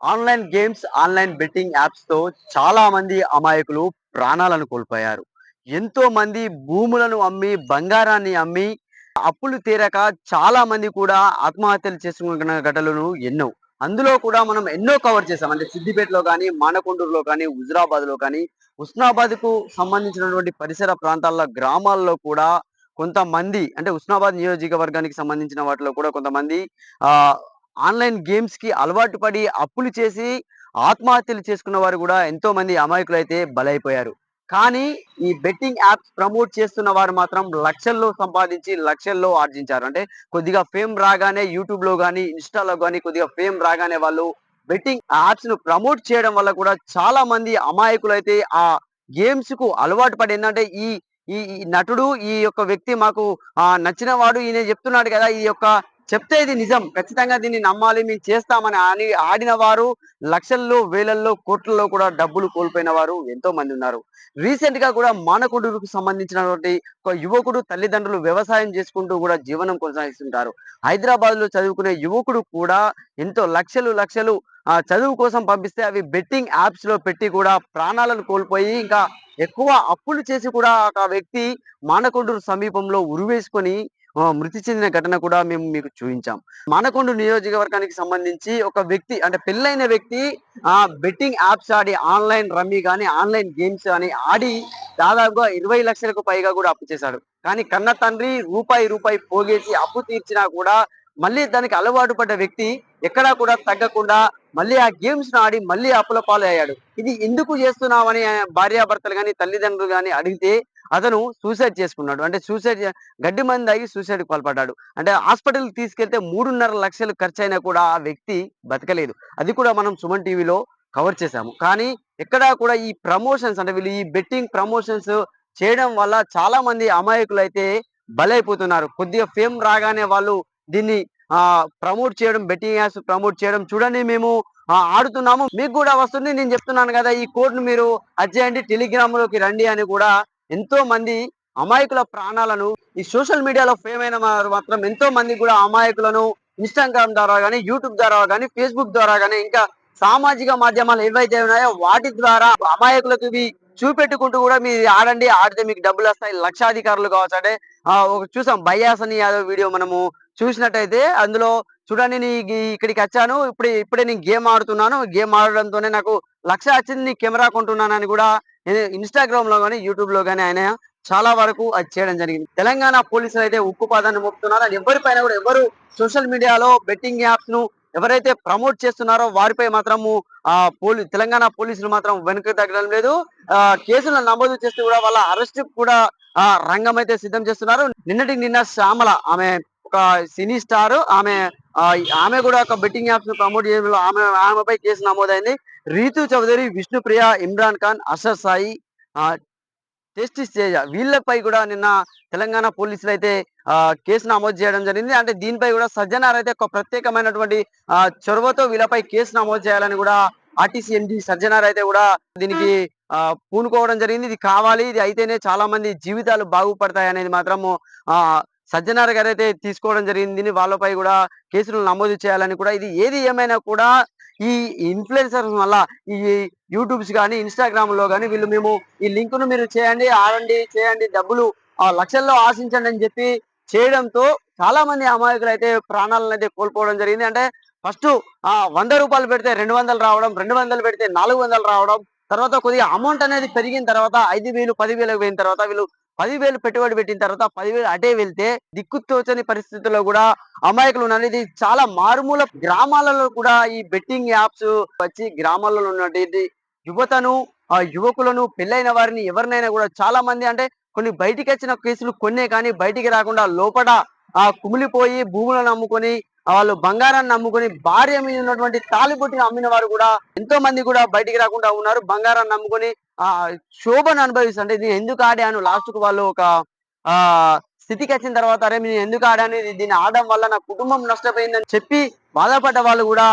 Online games online betting యాప్స్తో చాలా మంది అమాయకులు ప్రాణాలను కోల్పోయారు. ఎంతో మంది భూములను అమ్మి బంగారాన్ని అమ్మి అప్పులు తీరక చాలా మంది కూడా ఆత్మహత్యలు చేసుకున్న ఘటనలు ఎన్నో. అందులో కూడా మనం ఎన్నో కవర్ చేసాం అంటే సిద్దిపేటలో కానీ మానకొండూరులో కానీ హుజరాబాద్లో కానీ ఉస్నాబాద్కు సంబంధించినటువంటి పరిసర ప్రాంతాల్లో గ్రామాల్లో కూడా కొంతమంది అంటే ఉస్నాబాద్ నియోజకవర్గానికి సంబంధించిన వాటిలో కూడా కొంతమంది ఆ ఆన్లైన్ గేమ్స్కి అలవాటు పడి అప్పులు చేసి ఆత్మహత్యలు చేసుకున్న వారు కూడా ఎంతో మంది అమాయకులు అయితే బలైపోయారు. కానీ ఈ బెట్టింగ్ యాప్స్ ప్రమోట్ చేస్తున్న వారు మాత్రం లక్షల్లో సంపాదించి లక్షల్లో ఆర్జించారు. అంటే కొద్దిగా ఫేమ్ రాగానే యూట్యూబ్లో కానీ ఇన్స్టాలో కానీ కొద్దిగా ఫేమ్ రాగానే వాళ్ళు బెట్టింగ్ యాప్స్ను ప్రమోట్ చేయడం వల్ల కూడా చాలా మంది అమాయకులు అయితే ఆ గేమ్స్కు అలవాటు పడి ఏంటంటే ఈ ఈ నటుడు ఈ యొక్క వ్యక్తి మాకు నచ్చిన వాడు ఈయన చెప్తున్నాడు కదా ఈ యొక్క చెప్తే ఇది నిజం. ఖచ్చితంగా దీన్ని నమ్మాలి. మేము చేస్తామని అని ఆడిన వారు లక్షల్లో వేలల్లో కోట్లలో కూడా డబ్బులు కోల్పోయిన వారు ఎంతో మంది ఉన్నారు. రీసెంట్గా కూడా మానకుడుకు సంబంధించినటువంటి ఒక యువకుడు తల్లిదండ్రులు వ్యవసాయం చేసుకుంటూ కూడా జీవనం కొనసాగిస్తుంటారు. హైదరాబాద్లో చదువుకునే యువకుడు కూడా ఎంతో లక్షలు లక్షలు ఆ చదువు కోసం పంపిస్తే అవి బెట్టింగ్ యాప్స్లో పెట్టి కూడా ప్రాణాలను కోల్పోయి ఇంకా ఎక్కువ అప్పులు చేసి కూడా ఒక వ్యక్తి మానకొండూరు సమీపంలో ఉరివేసుకొని మృతి చెందిన ఘటన కూడా మేము మీకు చూపించాం. మానకొండ నియోజకవర్గానికి సంబంధించి ఒక వ్యక్తి అంటే పెళ్ళైన వ్యక్తి ఆ బెట్టింగ్ యాప్స్ ఆడి ఆన్లైన్ రమ్మీ కానీ ఆన్లైన్ గేమ్స్ అని ఆడి దాదాపుగా ఇరవై లక్షలకు పైగా కూడా అప్పు చేశాడు. కానీ కన్న తండ్రి రూపాయి రూపాయి పోగేసి అప్పు తీర్చినా కూడా మళ్ళీ దానికి అలవాటు పడ్డ వ్యక్తి ఎక్కడా కూడా తగ్గకుండా మళ్ళీ ఆ గేమ్స్ను ఆడి మళ్ళీ అప్పుల పాలు అయ్యాడు ఇది ఎందుకు చేస్తున్నావని భార్యాభర్తలు కానీ తల్లిదండ్రులు కానీ అడిగితే అతను సూసైడ్ చేసుకున్నాడు. అంటే సూసైడ్ గడ్డి మంది తాగి సూసైడ్ పాల్పడ్డాడు. అంటే హాస్పిటల్ తీసుకెళ్తే మూడున్నర లక్షలు ఖర్చు అయినా కూడా ఆ వ్యక్తి బతకలేదు. అది కూడా మనం సుమన్ టీవీలో కవర్ చేశాము. కానీ ఎక్కడా కూడా ఈ ప్రమోషన్స్ అంటే వీళ్ళు ఈ బెట్టింగ్ ప్రమోషన్స్ చేయడం వల్ల చాలా మంది అమాయకులు అయితే బలైపోతున్నారు. కొద్దిగా ఫేమ్ రాగానే వాళ్ళు దీన్ని ప్రమోట్ చేయడం బెట్టింగ్ యాప్స్ ప్రమోట్ చేయడం చూడండి మేము ఆడుతున్నాము. మీకు కూడా వస్తుంది. నేను చెప్తున్నాను కదా ఈ కోడ్ను మీరు అజ్జేయండి టెలిగ్రామ్లోకి రండి అని కూడా ఎంతో మంది అమాయకుల ప్రాణాలను ఈ సోషల్ మీడియాలో ఫేమ్ అయిన వారు మాత్రం ఎంతో మంది కూడా అమాయకులను ఇన్స్టాగ్రామ్ ద్వారా కానీ యూట్యూబ్ ద్వారా కానీ ఫేస్బుక్ ద్వారా కానీ ఇంకా సామాజిక మాధ్యమాలు ఏవైతే ఉన్నాయో వాటి ద్వారా అమాయకులకు ఇవి చూపెట్టుకుంటూ కూడా మీరు ఆడండి. ఆడితే మీకు డబ్బులు వస్తాయి. లక్షాధికారులు కావచ్చు. అంటే ఒక చూసాం బయ్యాసని యాదవ్ వీడియో మనము చూసినట్టయితే అందులో చూడండి నీ ఇక్కడికి వచ్చాను. ఇప్పుడు ఇప్పుడే నేను గేమ్ ఆడుతున్నాను. గేమ్ ఆడడంతోనే నాకు లక్ష వచ్చింది నీ కెమెరా కొంటున్నానని కూడా ఇన్స్టాగ్రామ్లో కానీ యూట్యూబ్లో కానీ ఆయన చాలా వరకు అది చేయడం జరిగింది. తెలంగాణ పోలీసులు అయితే ఉక్కు పాదాన్ని మోపుతున్నారు. అది ఎవరిపైన కూడా ఎవరు సోషల్ మీడియాలో బెట్టింగ్ యాప్స్ను ఎవరైతే ప్రమోట్ చేస్తున్నారో వారిపై మాత్రము ఆ పోలీ తెలంగాణ పోలీసులు మాత్రం వెనుక తగ్గడం లేదు. ఆ కేసులను నమోదు చేస్తూ కూడా వాళ్ళ అరెస్ట్ కూడా ఆ రంగం అయితే సిద్ధం చేస్తున్నారు. నిన్నటి నిన్న శ్యామల ఆమె ఒక సినీ స్టార్. ఆమె ఆమె కూడా ఒక బెట్టింగ్ యాప్స్ను ప్రమోట్ చేయడంలో ఆమె ఆమెపై కేసు నమోదైంది. రీతు చౌదరి విష్ణుప్రియ ఇమ్రాన్ ఖాన్ అసర్ సాయి జస్టిస్ తేజ వీళ్ళపై కూడా నిన్న తెలంగాణ పోలీసులు అయితే కేసు నమోదు చేయడం జరిగింది. అంటే దీనిపై కూడా సజ్జనార్ అయితే ఒక ప్రత్యేకమైనటువంటి చొరవతో వీళ్ళపై కేసు నమోదు చేయాలని కూడా ఆర్టీసీ ఎండి సజ్జనార్ అయితే కూడా దీనికి పూనుకోవడం జరిగింది. ఇది కావాలి ఇది అయితేనే చాలా మంది జీవితాలు బాగుపడతాయి అనేది మాత్రము ఆ సజ్జనార్ గారు అయితే తీసుకోవడం జరిగింది వాళ్ళపై కూడా కేసులు నమోదు చేయాలని కూడా ఇది ఏది ఏమైనా కూడా ఈ ఇన్ఫ్లుయెన్సర్స్ వల్ల ఈ యూట్యూబ్స్ కానీ ఇన్స్టాగ్రామ్లో కానీ వీళ్ళు మేము ఈ లింక్ను మీరు చేయండి ఆడండి చేయండి డబ్బులు లక్షల్లో ఆశించండి అని చెప్పి చేయడంతో చాలా మంది అమాయకులు అయితే ప్రాణాలను అయితే కోల్పోవడం జరిగింది. అంటే ఫస్ట్ ఆ వంద రూపాయలు పెడితే రెండు వందలు రావడం రెండు వందలు పెడితే నాలుగు వందలు రావడం తర్వాత కొద్దిగా అమౌంట్ అనేది పెరిగిన తర్వాత ఐదు వేలు పదివేలకు పోయిన తర్వాత వీళ్ళు పదివేలు పెట్టుబడి పెట్టిన తర్వాత పదివేలు అటే వెళ్తే దిక్కు తోచని పరిస్థితుల్లో కూడా అమాయకులు ఉన్నది. చాలా మారుమూల గ్రామాలలో కూడా ఈ బెట్టింగ్ యాప్స్ వచ్చి గ్రామాలలో ఉన్నటువంటి యువతను ఆ యువకులను పెళ్ళైన వారిని ఎవరినైనా కూడా చాలా మంది అంటే కొన్ని బయటికి వచ్చిన కేసులు కొన్నే కానీ బయటికి రాకుండా లోపల ఆ కుమిలిపోయి భూములను అమ్ముకొని వాళ్ళు బంగారాన్ని నమ్ముకొని భార్య మీద ఉన్నటువంటి తాలిబొట్టిని అమ్మిన వారు కూడా ఎంతో మంది కూడా బయటికి రాకుండా ఉన్నారు. బంగారాన్ని నమ్ముకొని ఆ శోభను అనుభవిస్తుంటే ఇది ఎందుకు ఆడాను లాస్ట్కు వాళ్ళు ఒక ఆ స్థితికి వచ్చిన తర్వాత అరే నేను ఎందుకు ఆడాను దీన్ని ఆడడం వల్ల నా కుటుంబం నష్టపోయిందని చెప్పి బాధపడ్డ వాళ్ళు కూడా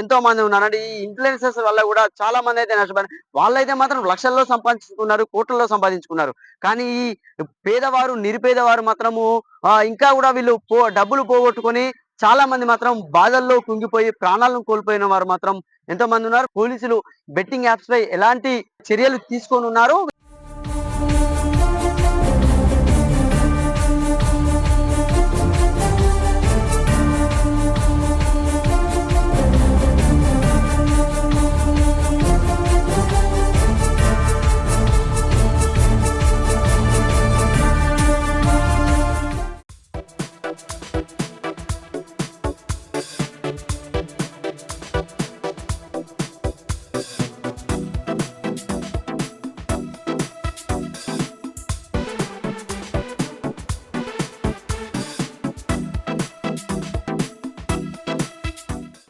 ఎంతో మంది ఉన్నారు. ఈ ఇన్ఫ్లుయెన్సెస్ వల్ల కూడా చాలా మంది అయితే నష్టపోయారు వాళ్ళైతే మాత్రం లక్షల్లో సంపాదించుకున్నారు కోట్లలో సంపాదించుకున్నారు. కానీ ఈ పేదవారు నిరుపేదవారు మాత్రము ఇంకా కూడా వీళ్ళు పో డబ్బులు పోగొట్టుకొని చాలా మంది మాత్రం బాధల్లో కుంగిపోయి ప్రాణాలను కోల్పోయిన వారు మాత్రం ఎంతో మంది ఉన్నారు. పోలీసులు బెట్టింగ్ యాప్స్ పై ఎలాంటి చర్యలు తీసుకొని ఉన్నారు?